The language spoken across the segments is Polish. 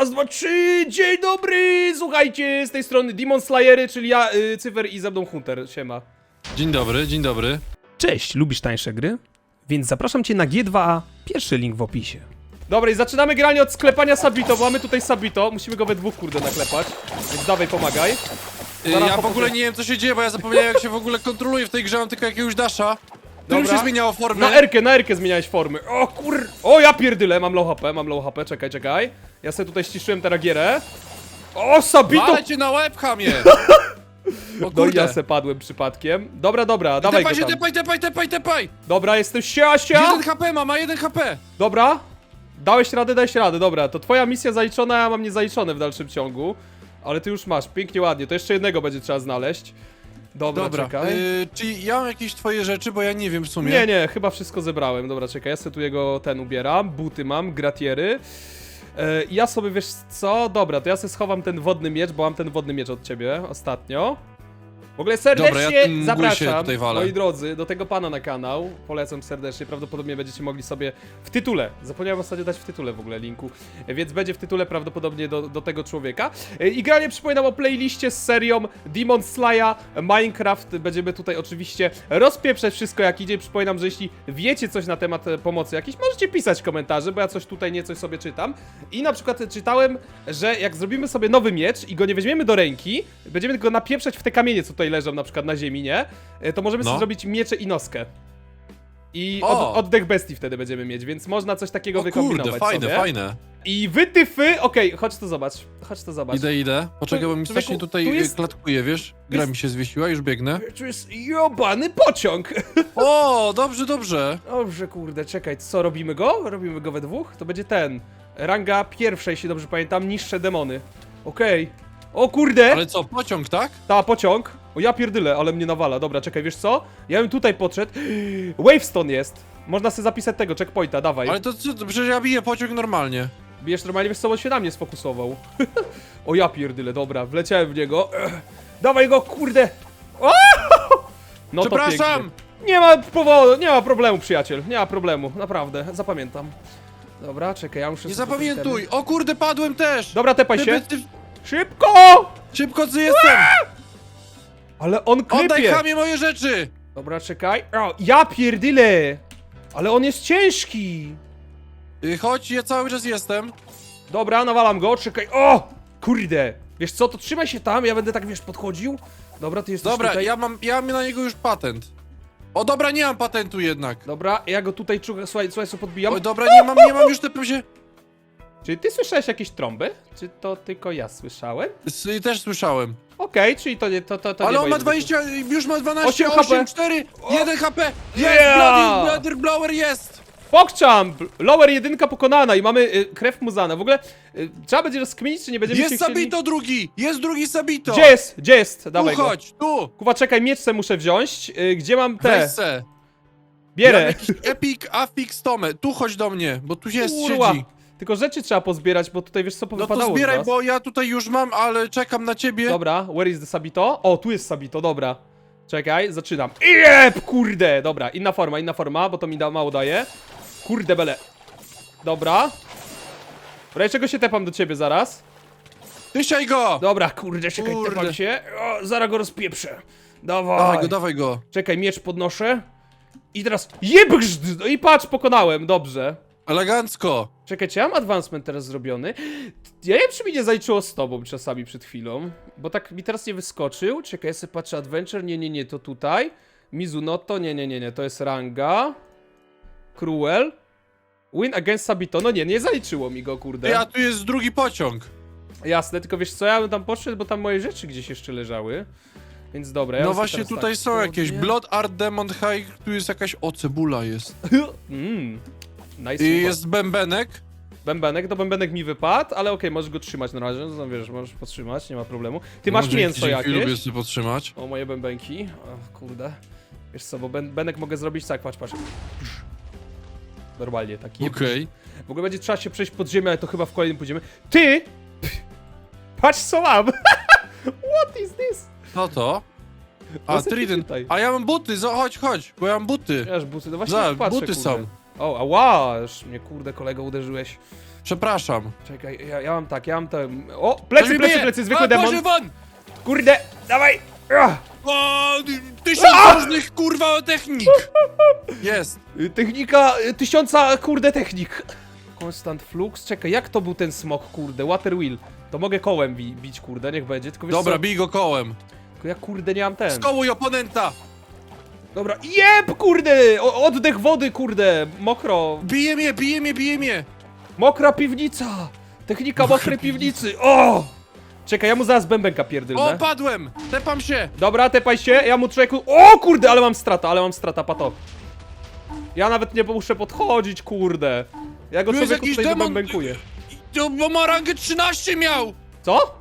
raz, dwa, trzy, dzień dobry! Słuchajcie, z tej strony Demon Slayery, czyli ja, y, Cyfer i ze mną Hunter, siema. Dzień dobry, dzień dobry. Cześć, lubisz tańsze gry? Więc zapraszam cię na G2A, pierwszy link w opisie. Dobra, i zaczynamy granie od sklepania Sabito, bo mamy tutaj Sabito, musimy go we dwóch, kurde, naklepać, więc dawaj, pomagaj. Y, Zaraz ja w ogóle nie wiem co się dzieje, bo ja zapomniałem jak się w ogóle kontroluje w tej grze, mam tylko jakiegoś dasha. Którym Dobra. się zmieniało formę? Na Erkę, na Erkę zmieniałeś formy. O kur... O, ja pierdyle, mam low HP, mam low HP, czekaj, czekaj. Ja sobie tutaj ściszyłem teraz gierę. O, Sabito! Walę cię na łeb, chamie! O No i kurde. ja se padłem przypadkiem. Dobra, dobra, dawaj Tepaj go się, tam. tepaj, tepaj, tepaj, tepaj! Dobra, jestem sia, sia. Jeden HP ma, ma jeden HP! Dobra. Dałeś radę, dałeś radę, dobra. To twoja misja zaliczona, ja mam niezaliczone w dalszym ciągu. Ale ty już masz, pięknie, ładnie. To jeszcze jednego będzie trzeba znaleźć. Dobra, Dobra, czekaj. y, czyli ja mam jakieś twoje rzeczy, bo ja nie wiem w sumie. Nie, nie, chyba wszystko zebrałem. Dobra, czekaj, ja sobie tu jego ten ubieram. Buty mam, gratiery. E, ja sobie, wiesz co? Dobra, to ja sobie schowam ten wodny miecz, bo mam ten wodny miecz od ciebie ostatnio. W ogóle serdecznie Dobra, ja tym mgły się zapraszam, tutaj walę. moi drodzy, do tego pana na kanał. Polecam serdecznie, prawdopodobnie będziecie mogli sobie w tytule, zapomniałem ostatnio dać w tytule w ogóle linku, więc będzie w tytule prawdopodobnie do, do tego człowieka. E, I granie przypominam o playliście z serią Demon Slayer Minecraft. Będziemy tutaj oczywiście rozpieprzać wszystko jak idzie. Przypominam, że jeśli wiecie coś na temat e, pomocy jakiejś, możecie pisać komentarze, bo ja coś tutaj nie coś sobie czytam. I na przykład czytałem, że jak zrobimy sobie nowy miecz i go nie weźmiemy do ręki, będziemy go napieprzać w te kamienie, co tutaj leżą na przykład na ziemi, nie? E, To możemy No. sobie zrobić miecze i noskę. I O! od, oddech bestii wtedy będziemy mieć, więc można coś takiego O wykombinować kurde, fajne, sobie. fajne. I wytyfy, okej, chodź to zobacz, chodź to zobacz. Idę, idę. Poczekaj, bo mi Człowieku, strasznie tutaj tu jest- klatkuje, wiesz? Gra jest- mi się zwiesiła, już biegnę. Tu jest jobany pociąg. O, dobrze, dobrze. Dobrze, kurde, czekaj, co, robimy go? Robimy go we dwóch? To będzie ten. Ranga pierwsza, jeśli dobrze pamiętam, niższe demony. Okej. O kurde! Ale co, pociąg, tak? Ta, pociąg. O, ja pierdyle, ale mnie nawala. Dobra, czekaj, wiesz co? Ja bym tutaj podszedł. Wavestone jest. Można sobie zapisać tego checkpointa, dawaj. Ale to co, to przecież ja biję pociąg normalnie. Bijesz normalnie, wiesz co, on się na mnie sfokusował. o, ja pierdyle, dobra, wleciałem w niego. Ech. Dawaj go, kurde! O! No to Przepraszam! pięknie. Nie ma powodu, nie ma problemu, przyjaciel. Nie ma problemu, naprawdę, zapamiętam. Dobra, czekaj, ja muszę... Nie to zapamiętuj! O kurde, padłem też! Dobra, tepaj się. ty, ty, Szybko! szybko, co jestem! Ale on Oddaj klepie. chamie moje rzeczy! Dobra, czekaj. O, ja pierdyle! Ale on jest ciężki! Y, Chodź, ja cały czas jestem. Dobra, nawalam go, czekaj. O! Kurde! Wiesz co, to trzymaj się tam, ja będę tak, wiesz, podchodził. Dobra, ty jesteś Dobra, tutaj. ja mam, ja mam na niego już patent. O dobra, nie mam patentu jednak. Dobra, ja go tutaj czuję, słuchaj, słuchaj, co podbijam. Oj, dobra, nie mam, nie mam już te się. Czy ty słyszałeś jakieś trąby? Czy to tylko ja słyszałem? S- Też słyszałem. Okej, czyli to nie, to, to, to Ale nie on ma moje 20, już ma 12, Osiem 8, HP. 4, 1 HP! Jest! Yeah! Bloody Bladder Blower jest! Pokczam! Lower jedynka pokonana i mamy y, krew muzana. W ogóle y, trzeba będzie rozkminić, czy nie będziemy Jest się chcieli... Sabito drugi! Jest drugi Sabito! Gdzie jest? Gdzie jest? Tu Dawaj go. chodź, tu! Kuwa, czekaj, miecz se muszę wziąć. Y, gdzie mam te? Weź se. Bierę. jakiś Epic Affix Tome. Tu chodź do mnie, bo tu jest Kurwa. siedzi. Tylko rzeczy trzeba pozbierać, bo tutaj wiesz co No powypadało to z zbieraj, bo ja tutaj już mam, ale czekam na ciebie. Dobra, where is the Sabito? O, tu jest Sabito, dobra. Czekaj, zaczynam. Jep, kurde! Dobra, inna forma, inna forma, bo to mi da, mało daje. Kurde bele. Dobra. Dobra, czego się tepam do ciebie zaraz? Tysiaj go! Dobra, kurde, czekaj, Kurde. tepam się. O, zaraz go rozpieprzę. Dawaj. Dawaj go, dawaj go. Czekaj, miecz podnoszę. I teraz jebgżd! No i patrz, pokonałem, dobrze. Elegancko. Czekaj, czy ja mam advancement teraz zrobiony? Ja nie wiem, czy mi nie zaliczyło z tobą czasami przed chwilą, bo tak mi teraz nie wyskoczył. Czekaj, ja sobie patrzę, adventure, nie, nie, nie, to tutaj. Mizunoto, nie, nie, nie, nie, to jest ranga. Cruel. Win against Sabito, no nie, nie zaliczyło mi go, kurde. Ty, a tu jest drugi pociąg. Jasne, tylko wiesz co, ja bym tam poszedł, bo tam moje rzeczy gdzieś jeszcze leżały. Więc dobra, ja No właśnie tutaj tak, są jakieś? Blood Art Demon High, tu jest jakaś, o cebula jest. Mmm, nice I jest bębenek. Bębenek, to bębenek mi wypadł, ale okej, możesz go trzymać na razie, no wiesz, możesz podtrzymać, nie ma problemu. Ty masz No, dzięki, mięso dzięki, jakieś? lubię sobie podtrzymać. O, moje bębenki. O, kurde. Wiesz co, bo ben, benek mogę zrobić tak, patrz, patrz. Normalnie, taki. Okej. W ogóle będzie trzeba się przejść pod ziemię, ale to chyba w kolejnym pójdziemy. Ty! Patrz co mam! What is this? No to? A, Trident. tutaj. A ja mam buty, chodź, chodź, bo ja mam buty. Wiesz, buty, no właśnie Za, patrzę, buty kurde. są. O, ała, aż mnie kurde kolego uderzyłeś. Przepraszam. Czekaj, ja, ja mam tak, ja mam ten... O, plecy, plecy, plecy, zwykły A, demon. Won! Kurde, dawaj! Ach, O, tysiąc różnych kurwa technik! Jest. y, technika y, tysiąca, kurde, technik. Constant flux, czekaj, jak to był ten smok, kurde, water wheel. To mogę kołem bi bić, kurde, niech będzie, tylko wiesz Dobra, co, bij go kołem. tylko ja kurde nie mam ten. Skołuj oponenta! Dobra, jeb, kurde, o, oddech wody, kurde, mokro, Bije mnie, bije mnie, bije mnie! mokra piwnica. Technika mokrej piwnicy, o! Czekaj, ja mu zaraz bębenka O, pierdolę. padłem! Tepam się! Dobra, tepaj się, ja mu człowieku... O kurde, ale mam strata, ale mam strata, pato. Ja nawet nie muszę podchodzić, kurde. Ja go Tu jest człowieku jakiś tutaj demon. bębenkuję. To, bo ma rangę 13 miał! Co?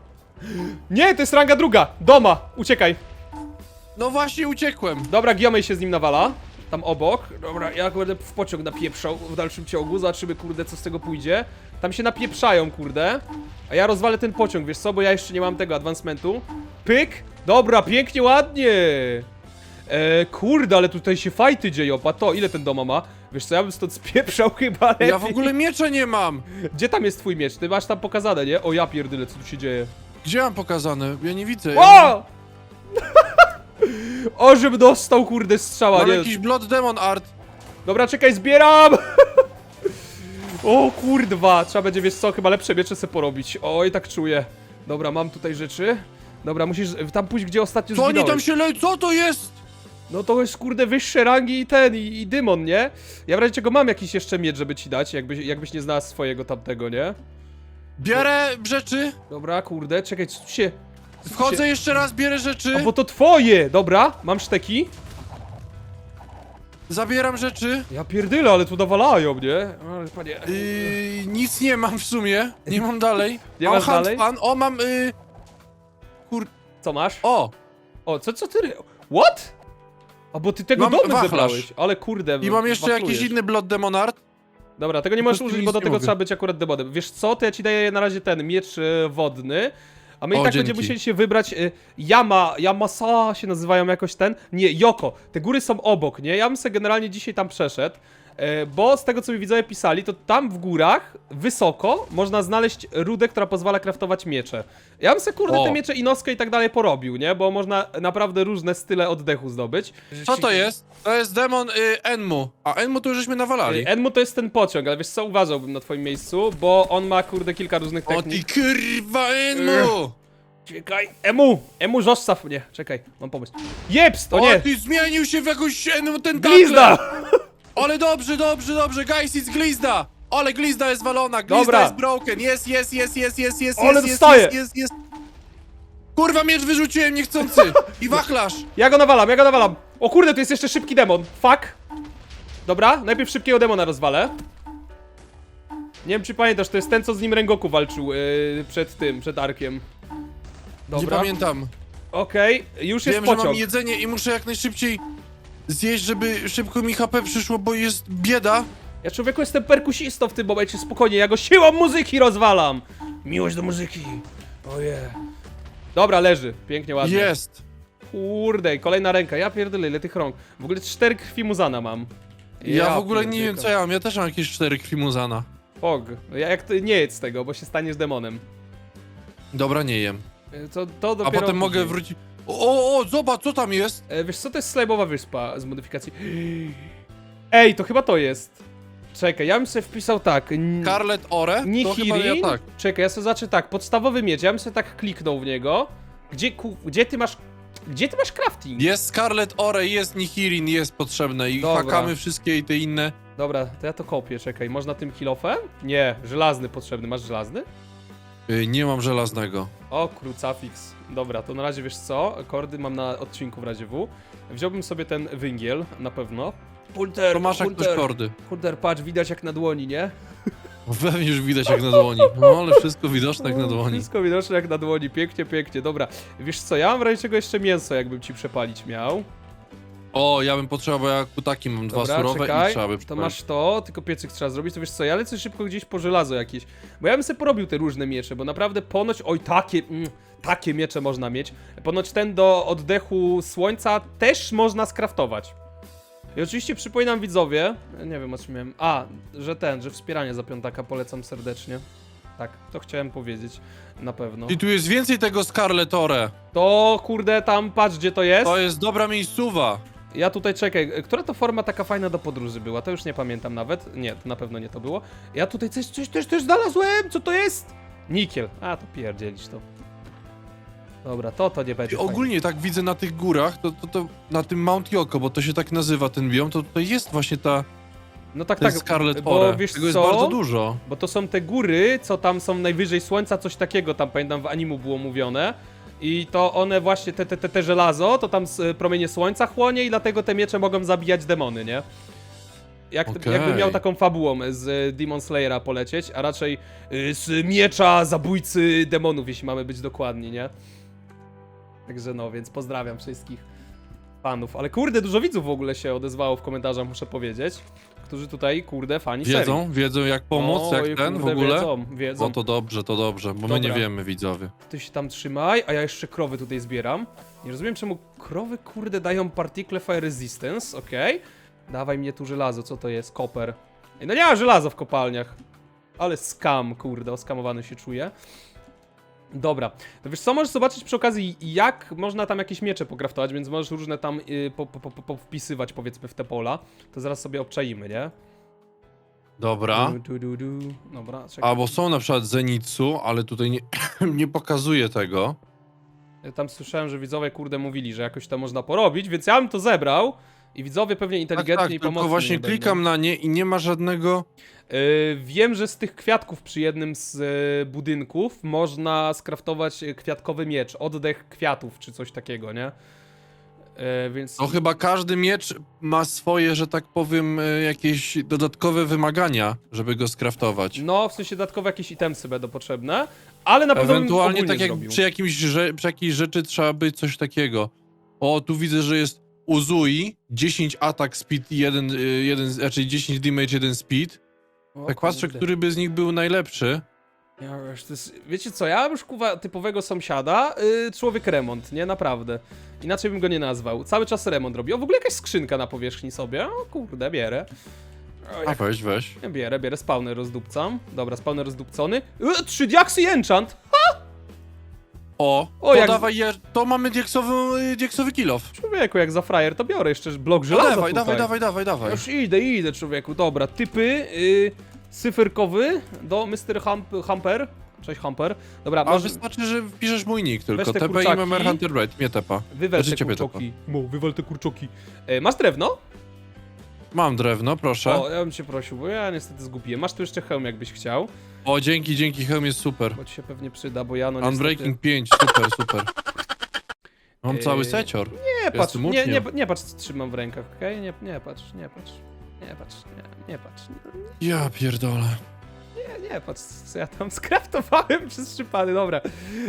Nie, to jest ranga druga. Doma, uciekaj. No właśnie uciekłem. Dobra, Giomej się z nim nawala. Tam obok. Dobra, ja będę w pociąg napieprzał w dalszym ciągu. Zobaczymy, kurde, co z tego pójdzie. Tam się napieprzają, kurde. A ja rozwalę ten pociąg, wiesz co? Bo ja jeszcze nie mam tego advancementu. Pyk. Dobra, pięknie, ładnie. E, kurde, ale tutaj się fajty dzieją. Pato, ile ten doma ma? Wiesz co, ja bym stąd spieprzał chyba lepiej. Ja w ogóle miecza nie mam! Gdzie tam jest twój miecz? Ty masz tam pokazane, nie? O ja pierdyle, co tu się dzieje. Gdzie mam pokazane? Ja nie widzę. Ja O! o, żebym dostał, kurde, strzała, mam nie? jakiś Blood Demon Art. Dobra, czekaj, zbieram! o kurwa, trzeba będzie, wiesz co, chyba lepsze miecze sobie porobić. Oj, tak czuję. Dobra, mam tutaj rzeczy. Dobra, musisz tam pójść, gdzie ostatnio Co oni zginąłeś. tam się le... Co to jest? No to jest, kurde, wyższe rangi i ten, i, i dymon, nie? Ja w razie czego mam jakiś jeszcze miecz, żeby ci dać, jakbyś, jakbyś nie znalazł swojego tamtego, nie? Bierę rzeczy. Dobra, kurde, czekaj, co tu się... Wchodzę jeszcze raz, bierę rzeczy. A bo to twoje! Dobra, mam szteki. Zabieram rzeczy. Ja pierdylę, ale tu nawalają, nie? Ale panie... Yy, nic nie mam w sumie. Nie mam dalej. Nie mam masz dalej? handpan. O, mam... Yy... Co masz? O! O, co, co ty... ry- What? A bo ty tego Mam domy wachlarz. zebrałeś, ale kurde... I mam jeszcze jakiś wachlujesz. inny Blood Demon Art. Dobra, tego nie możesz użyć, nic bo do nie tego mogę. trzeba być akurat demonem. Wiesz co, to ja ci daję na razie ten miecz e, wodny. A my i O, tak dzięki. będziemy musieli się wybrać. Y, Yama, Yamasa się nazywają jakoś ten. Nie, Yoko. Te góry są obok, nie? Ja bym sobie generalnie dzisiaj tam przeszedł. E, Bo z tego co mi widzowie pisali, to tam w górach, wysoko, można znaleźć rudę, która pozwala kraftować miecze. Ja bym sobie kurde O. te miecze inoskę i tak dalej porobił, nie? Bo można naprawdę różne style oddechu zdobyć. Co to jest? To jest demon y, Enmu. A Enmu to już żeśmy nawalali. Y, Enmu to jest ten pociąg, ale wiesz co, uważałbym na twoim miejscu, bo on ma kurde kilka różnych O technik. ty kurwa Enmu! Czekaj, Emu! Emu, zostaw mnie! Czekaj, mam pomysł. Jeps, to O, nie! ty zmienił się w jakąś Enmu ten Glizda! Ale dobrze, dobrze, dobrze, guys, it's glizda! Ale glizda jest walona, glizda Dobra. jest broken, jest, jest, jest, jest, jest, jest, Ale jest, dostaję. jest, jest, jest. Kurwa, miecz wyrzuciłem niechcący! I wachlarz! Ja go nawalam, ja go nawalam! O kurde, tu jest jeszcze szybki demon. Fuck! Dobra, najpierw szybkiego demona rozwalę. Nie wiem, czy pamiętasz, to jest ten, co z nim Rengoku walczył yy, przed tym, przed Arkiem. Nie Dobra, pamiętam. okej, już jest Wiem, że mam jedzenie i muszę jak najszybciej zjeść, żeby szybko mi HP przyszło, bo jest bieda. Ja człowieku jestem perkusistą w tym momencie, spokojnie, ja go siłą muzyki rozwalam! Miłość do muzyki. Oje. Dobra, leży. Pięknie, ładnie. Jest. Kurde, i kolejna ręka, ja pierdolę, ile tych rąk. W ogóle cztery krwi muzana mam. Ja, w ogóle nie wiem co ja mam, ja też mam jakieś cztery krwi muzana. Pog. Ja jak nie jedz z tego, bo się staniesz demonem. Dobra, nie jem. E, To, to A dopiero potem mogę później. wrócić... O, o, zobacz, co tam jest? E, Wiesz co, to jest slajmowa wyspa z modyfikacji. Ej, to chyba to jest. Czekaj, ja bym sobie wpisał tak. n- Scarlet Ore? To chyba Nihiri. ja tak. Czekaj, ja sobie zacznę tak. Podstawowy miecz, ja bym sobie tak kliknął w niego. Gdzie, ku, gdzie ty masz. Gdzie ty masz crafting? Jest Scarlet Ore, jest Nihirin, jest potrzebne i Dobra. hakamy wszystkie i te inne. Dobra, to ja to kopię, czekaj. Można tym kilofem? Nie, żelazny potrzebny. Masz żelazny? Y, nie mam żelaznego. O, krucafix. Dobra, to na razie wiesz co? Kordy mam na odcinku w razie W. Wziąłbym sobie ten węgiel, na pewno. Hunter, To masz jak ktoś kordy. Hunter, patrz, widać jak na dłoni, nie? Pewnie już widać jak na dłoni. No ale wszystko widoczne jak na dłoni. Wszystko widoczne jak na dłoni, pięknie, pięknie. Dobra, wiesz co, ja mam w razie czego jeszcze mięso, jakbym ci przepalić miał. O, ja bym potrzebował, bo ja kutaki mam dwa Dobra, surowe czekaj, i trzeba by to masz to, tylko piecyk trzeba zrobić, to wiesz co, ja lecę szybko gdzieś po żelazo jakieś. Bo ja bym sobie porobił te różne miecze, bo naprawdę ponoć, oj takie, mm, takie miecze można mieć. Ponoć ten do oddechu słońca też można skraftować. I oczywiście przypominam widzowie, nie wiem o czym miałem, a, że ten, że wspieranie za piątaka polecam serdecznie. Tak, to chciałem powiedzieć, na pewno. I tu jest więcej tego Scarlet Ore. To kurde, tam patrz gdzie to jest. To jest dobra miejscowa. Ja tutaj czekaj, która to forma taka fajna do podróży była? To już nie pamiętam nawet. Nie, to na pewno nie to było. Ja tutaj coś, coś też, też znalazłem! Co to jest? Nikiel. A, to pierdzielisz to. Dobra, to to nie będzie I fajne. ogólnie tak widzę na tych górach, to, to, to na tym Mount Yoko, bo to się tak nazywa ten biom, to tutaj jest właśnie ta No tak, ten tak, Scarlet bo Ore. wiesz Tego jest co? bardzo dużo. Bo to są te góry, co tam są najwyżej słońca, coś takiego tam pamiętam w animu było mówione. I to one właśnie, te, te, te, te żelazo, to tam s- promienie słońca chłonie i dlatego te miecze mogą zabijać demony, nie? Jak, Okej. Jakby miał taką fabułą z y, Demon Slayera polecieć, a raczej y, z miecza zabójcy demonów, jeśli mamy być dokładni, nie? Także no, więc pozdrawiam wszystkich fanów. Ale kurde, dużo widzów w ogóle się odezwało w komentarzach, muszę powiedzieć. Którzy tutaj, kurde, fani serii. Wiedzą, wiedzą jak pomóc, jak ten w kurde, ogóle. Wiedzą, wiedzą. No to dobrze, to dobrze, bo my nie Dobra. wiemy, widzowie. Ty się tam trzymaj, a ja jeszcze krowy tutaj zbieram. Nie rozumiem, czemu krowy, kurde, dają particle fire resistance, okej. Dawaj mnie tu żelazo, co to jest? Koper. Ej, No nie ma żelaza w kopalniach. Ale skam, kurde, oskamowany się czuję. Dobra, to wiesz co, możesz zobaczyć przy okazji, jak można tam jakieś miecze pograftować, więc możesz różne tam y, po, po, po, po wpisywać, powiedzmy, w te pola. To zaraz sobie obczaimy, nie? Dobra. Du, du, du, du. Dobra, czekaj. A bo są na przykład Zenitsu, ale tutaj nie, nie pokazuje tego. Ja tam słyszałem, że widzowie kurde mówili, że jakoś to można porobić, więc ja bym to zebrał i widzowie pewnie Tak, inteligentni tak, i tylko pomocni właśnie nie będą. klikam na nie i nie ma żadnego... Yy, wiem, że z tych kwiatków przy jednym z yy, budynków można skraftować yy, kwiatkowy miecz, oddech kwiatów czy coś takiego, nie? Yy, więc No chyba każdy miecz ma swoje, że tak powiem, e, jakieś dodatkowe wymagania, żeby go skraftować. no w sensie dodatkowe jakieś itemsy będą potrzebne, ale na pewno Ewentualnie tak jak zrobił. przy, jakimś, przy jakiejś rzeczy trzeba by coś takiego. O, tu widzę, że jest Uzui, 10 atak speed, 1, 1 znaczy 10 damage, 1 speed. O Tak patrzę, kurde. który by z nich był najlepszy. Ja, wiesz, to jest, wiecie co, ja już kuwa typowego sąsiada, yy, człowiek remont, nie? Naprawdę. Inaczej bym go nie nazwał. Cały czas remont robi. O, w ogóle jakaś skrzynka na powierzchni sobie. O kurde, bierę. O, A jak... weź, weź. ja Bierę, bierę, spawner rozdupcam. Dobra, spawner rozdupcony. Yy, trzy diaksy enchant! O, O, jak- dawaj, je, to mamy dieksowy, dieksowy kill off. Człowieku, jak za frajer, to biorę jeszcze blok No żelaza dawaj, tutaj. dawaj, dawaj, dawaj, dawaj. Już idę, idę, człowieku. Dobra, typy, yy, cyferkowy do Mr. Hump, Humper. Cześć, Humper. Dobra, A masz, wystarczy, że wpiszesz mój nick tylko. Te TP i kurczaki. Memer Hunter Bright, mnie tepa. wywal Znaczy te ciebie kurczoki. Mo, wywal te kurczoki. E, masz drewno? Mam drewno, proszę. O, O, ja bym cię prosił, bo ja niestety zgubiłem. Masz tu jeszcze hełm, jakbyś chciał, dzięki, dzięki, hełm jest super. bo ci się pewnie przyda, bo ja no niestety... Unbreaking 5, super, super. Mam cały secior. Nie patrz, Jestem nie, nie, uczniem. nie patrz, co trzymam w rękach, okej? Nie, nie patrz, nie patrz. Nie patrz, nie, nie patrz. Ja pierdolę. Nie, nie patrz, co ja tam skraftowałem przez trzy pany, dobra.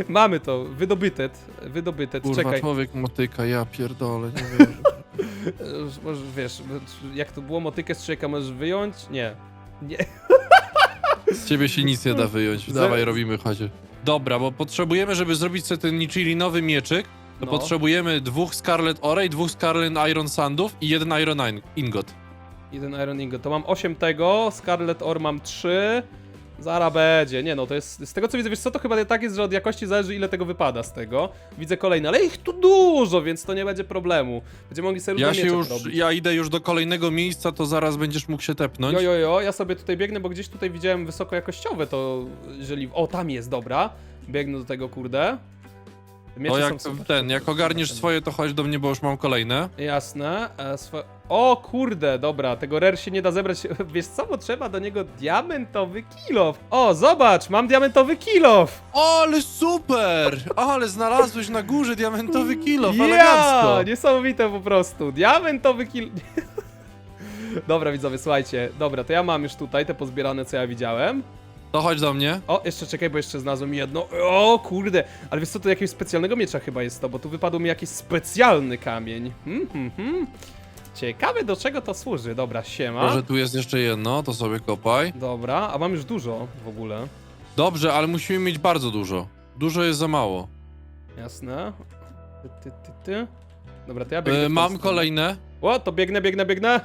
Mamy to, wydobytet, wydobytet, Kurwa, czekaj. człowiek motyka, ja pierdolę, nie wiem. Możesz, wiesz, jak to było motykę z człowieka możesz wyjąć? Nie. Nie. Z ciebie się nic nie da wyjąć. Dawaj, robimy chodzie. Dobra, bo potrzebujemy, żeby zrobić sobie ten Nichilinowy mieczyk, to No. potrzebujemy dwóch Scarlet Ore i dwóch Scarlet Iron Sandów i jeden Iron In- Ingot. Jeden Iron Ingot. To mam 8 tego, Scarlet Or mam 3. Zara będzie. Nie no, to jest. Z tego co widzę, wiesz co, to chyba tak jest, że od jakości zależy ile tego wypada z tego. Widzę kolejne, ale ich tu dużo, więc to nie będzie problemu. Będziemy mogli sobie Ja się już, porobić. ja idę już do kolejnego miejsca, to zaraz będziesz mógł się tepnąć. Jo, jo, jo, ja sobie tutaj biegnę, bo gdzieś tutaj widziałem wysokojakościowe, to jeżeli... O, tam jest, dobra. Biegnę do tego, kurde. Miecze To są jak super. ten, jak ogarniesz swoje, to chodź do mnie, bo już mam kolejne. Jasne. E. O kurde, dobra, tego rare się nie da zebrać. Wiesz co, bo trzeba do niego diamentowy kilof. O, zobacz, mam diamentowy kilof. O, ale super! Ale znalazłeś na górze diamentowy kilo, elegancko. Ja, niesamowite po prostu. Diamentowy kil... Dobra, widzowie, słuchajcie. Dobra, to ja mam już tutaj te pozbierane, co ja widziałem. To chodź do mnie. O, jeszcze czekaj, bo jeszcze znalazłem jedno. O, kurde. Ale wiesz co, to jakiegoś specjalnego miecza chyba jest to, bo tu wypadł mi jakiś specjalny kamień. Hmm, hmm, hmm. Ciekawe, do czego to służy. Dobra, siema. Może tu jest jeszcze jedno, to sobie kopaj. Dobra, a mam już dużo w ogóle. Dobrze, ale musimy mieć bardzo dużo. Dużo jest za mało. Jasne. Ty, ty, ty, ty. Dobra, to ja biegnę w E, tą mam stronę. kolejne. O, to biegnę, biegnę, biegnę.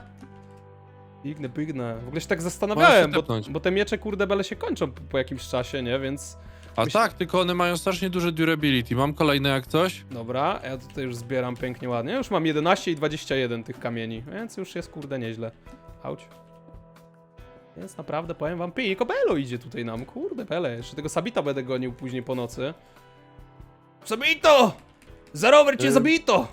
Biegnę, biegnę. W ogóle się tak zastanawiałem, bo, tepnąć. bo te miecze kurde bele się kończą po, po jakimś czasie, nie? Więc A Myślę- tak, tylko one mają strasznie duże durability. Mam kolejne jak coś? dobra, ja tutaj już zbieram pięknie, ładnie. Już mam 11 i 21 tych kamieni, więc już jest kurde nieźle. Auć. Więc naprawdę powiem wam, Piko Belo idzie tutaj nam, kurde bele. Jeszcze tego Sabita będę gonił później po nocy. Sabito! Za rower cię Y- zabito!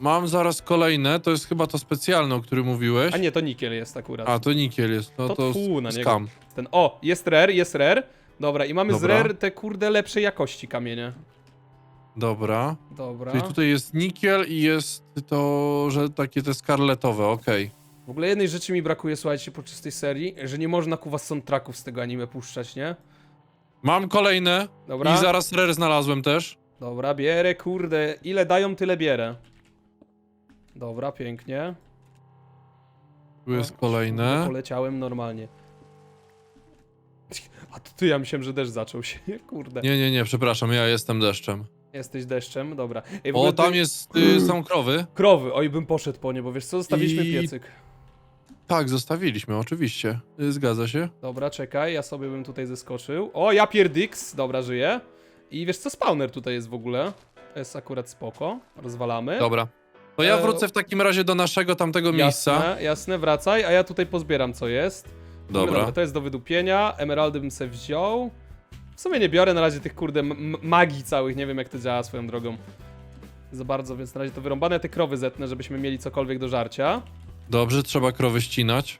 Mam zaraz kolejne, to jest chyba to specjalne, o którym mówiłeś. A nie, to nikiel jest akurat. A, to nikiel jest, no To to, tfu na niego. skam. Ten, o, jest rare, jest rare. Dobra, i mamy z Dobra. rare te kurde lepszej jakości kamienie. Dobra. Dobra. Czyli tutaj jest nikiel i jest to, że takie te skarletowe, okej. W ogóle jednej rzeczy mi brakuje, słuchajcie, podczas tej serii, że nie można kuwa soundtracków z tego anime puszczać, nie? Mam kolejne Dobra, i zaraz rare znalazłem też. dobra, bierę, kurde, ile dają, tyle bierę. Dobra, pięknie. Tu jest O, kolejne. Poleciałem normalnie. A to ty, ja myślałem, że deszcz zaczął się, kurde. Nie, nie, nie, przepraszam, ja jestem deszczem. Jesteś deszczem, dobra. Ej, w ogóle O, tam ty- jest, y, są krowy. Krowy, oj, bym poszedł po nie, bo wiesz co, zostawiliśmy I- piecyk. Tak, zostawiliśmy, oczywiście. Y, Zgadza się. Dobra, czekaj, ja sobie bym tutaj zeskoczył. O, ja pierdyks, dobra, żyję. I wiesz co, spawner tutaj jest w ogóle. To jest akurat spoko, rozwalamy. Dobra. To ja E, wrócę w takim razie do naszego tamtego miejsca. Jasne, jasne, wracaj, a ja tutaj pozbieram co jest. No Dobra. to jest do wydupienia, emeraldy bym sobie wziął. W sumie nie biorę na razie tych kurde m- magii całych, nie wiem jak to działa swoją drogą. Za bardzo, więc na razie to wyrąbane te krowy zetnę, żebyśmy mieli cokolwiek do żarcia. Dobrze, trzeba krowy ścinać.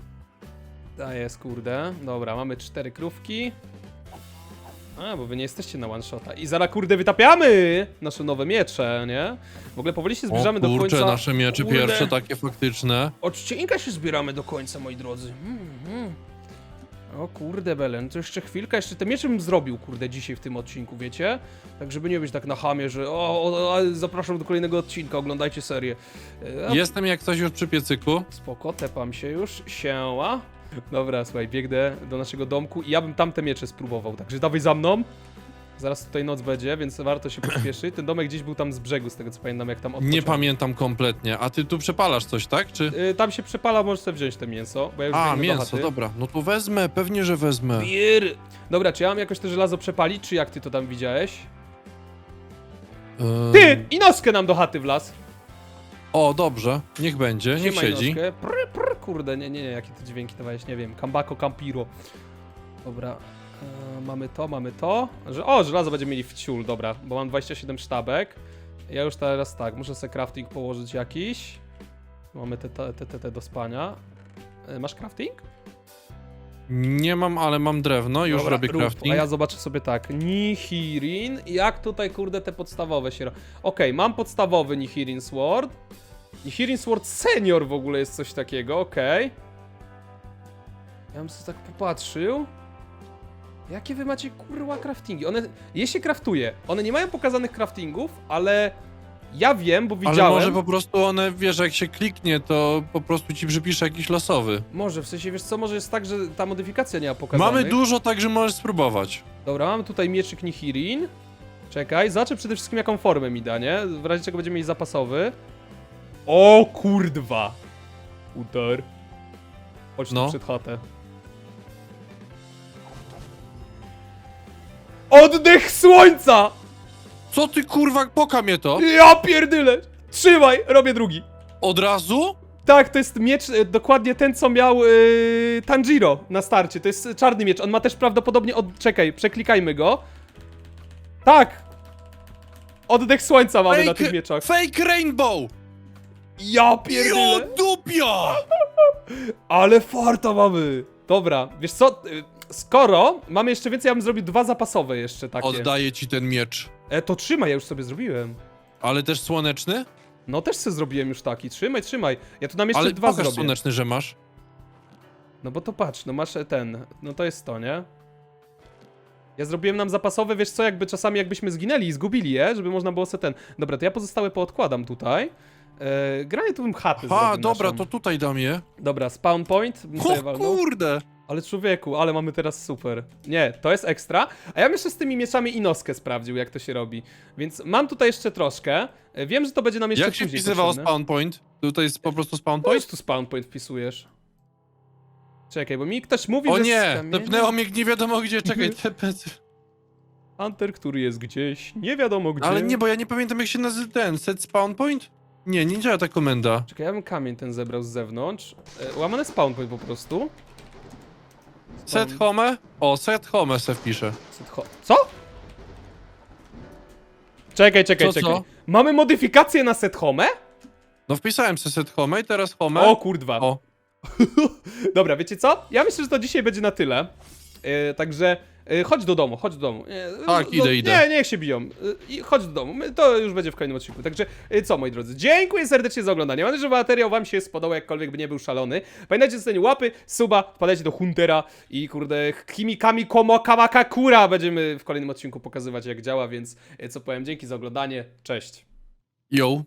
A jest, kurde. Dobra, mamy cztery krówki. A, bo wy nie jesteście na one shota. I zaraz, kurde, wytapiamy nasze nowe miecze, nie? W ogóle powoli się zbliżamy o do kurczę, końca. nasze miecze Kurde. pierwsze takie faktyczne. Odcinka się zbieramy do końca, moi drodzy. Mm, mm. O kurde, Belen, to jeszcze chwilkę, jeszcze te miecze bym zrobił, kurde, dzisiaj w tym odcinku, wiecie? Tak, żeby nie być tak na hamie, że o, o, zapraszam do kolejnego odcinka, oglądajcie serię. E, a Jestem jak coś już przy piecyku. Spoko, tepam się już, siema. Dobra, słuchaj, biegnę do naszego domku i ja bym tamte miecze spróbował, także dawaj za mną. Zaraz tutaj noc będzie, więc warto się pośpieszyć. Ten domek gdzieś był tam z brzegu, z tego co pamiętam, jak tam Nie odpocząłem. pamiętam kompletnie. A ty tu przepalasz coś, tak? Czy... Y, Tam się przepala, możesz sobie wziąć te mięso, bo ja już A, biegnę do mięso, chaty. dobra. No to wezmę, pewnie, że wezmę. Bier. Dobra, czy ja mam jakoś to żelazo przepalić, czy jak ty to tam widziałeś? Ehm, Ty! I noskę nam do chaty wlazł. O, dobrze, niech będzie, niech siedzi. Kurde, nie, nie, nie, jakie ty dźwięki dawałeś, nie wiem. Kambako, Campiro. Dobra, e, mamy to, mamy to. Że, o, żelazo będziemy mieli w ciul, dobra, bo mam 27 sztabek. Ja już teraz tak, muszę sobie crafting położyć jakiś. Mamy te, te, te, te, do spania. E, Masz crafting? Nie mam, ale mam drewno, już Dobra, robię rób, crafting. A ja zobaczę sobie tak. Nihirin. Jak tutaj, kurde, te podstawowe się. ro- Okej, mam podstawowy Nihirin Sword. Nihirin Sword Senior w ogóle jest coś takiego, okej. Ja bym sobie tak popatrzył. Jakie wy macie kurwa craftingi? One. Je się craftuje. One nie mają pokazanych craftingów, ale ja wiem, bo Ale widziałem. może po prostu one, wiesz, jak się kliknie, to po prostu ci przypisze jakiś losowy. Może, w sensie wiesz co, może jest tak, że ta modyfikacja nie ma pokazanych. Mamy dużo, także możesz spróbować. Dobra, mam tutaj mieczyk Nihirin. Czekaj, zobaczę przede wszystkim jaką formę mi da, nie? W razie czego będziemy mieli zapasowy. O kurdwa! Uder. Chodź No. tu przed chatę. Oddech słońca! Co ty kurwa, poka mnie to? Ja pierdyle! Trzymaj, robię drugi. Od razu? Tak, to jest miecz, e, dokładnie ten, co miał yy, Tanjiro na starcie. To jest czarny miecz. On ma też prawdopodobnie od... Czekaj, przeklikajmy go. Tak! Oddech słońca mamy na tych mieczach. fake rainbow! Ja Jo, pierdolę! dupia! Ale farta mamy! Dobra, wiesz co? y, Skoro mamy jeszcze więcej, ja bym zrobił dwa zapasowe jeszcze takie. Oddaję ci ten miecz. E, to trzymaj, ja już sobie zrobiłem. Ale też słoneczny? No też sobie zrobiłem już taki. Trzymaj, trzymaj. Ja tu nam jeszcze Ale dwa pokaż zrobię. słoneczny, że masz. No bo to patrz, no masz e, ten, no to jest to, nie? Ja zrobiłem nam zapasowe, wiesz co, jakby czasami jakbyśmy zginęli i zgubili je, żeby można było se ten... Dobra, to ja pozostałe poodkładam tutaj. E, granie tu bym chaty Ha, zrobił dobra, naszą. to tutaj dam je. Dobra, spawn point. bym sobie O walnął. kurde! Ale człowieku, ale mamy teraz super. Nie, to jest ekstra. A ja bym jeszcze z tymi mieczami Inoskę sprawdził, jak to się robi. Więc mam tutaj jeszcze troszkę. E, Wiem, że to będzie nam jeszcze Jak się później wpisywało potrzebne. spawn point? Tutaj jest po prostu spawn Po point? prostu spawn point wpisujesz. Czekaj, bo mi ktoś mówi, O że nie! Tepnęło mnie nie wiadomo gdzie, czekaj, Mhm. tepę. Hunter, który jest gdzieś, nie wiadomo gdzie. Ale nie, bo ja nie pamiętam jak się nazywa ten, set spawn point? Nie, nie działa ta komenda. Czekaj, ja bym kamień ten zebrał z zewnątrz. E, łamany spawn point po prostu. Set home? O, set home se wpiszę. Set ho- Co? Czekaj, czekaj, Co, czekaj. co? Mamy modyfikację na set home? No wpisałem se set home i teraz home. O kurdwa. O. Dobra, wiecie co? Ja myślę, że to dzisiaj będzie na tyle. E, także chodź do domu, chodź do domu. Tak, no, idę, idę. Nie, niech się biją. E, i chodź do domu. My, to już będzie w kolejnym odcinku. Także e, co, moi drodzy, dziękuję serdecznie za oglądanie. Mam nadzieję, że materiał wam się spodobał, jakkolwiek by nie był szalony. Pamiętajcie, zostanie łapy, suba, wpadajcie do Huntera i kurde, Kimikami Komo Kamakakura będziemy w kolejnym odcinku pokazywać, jak działa, więc co powiem, dzięki za oglądanie, cześć. Yo.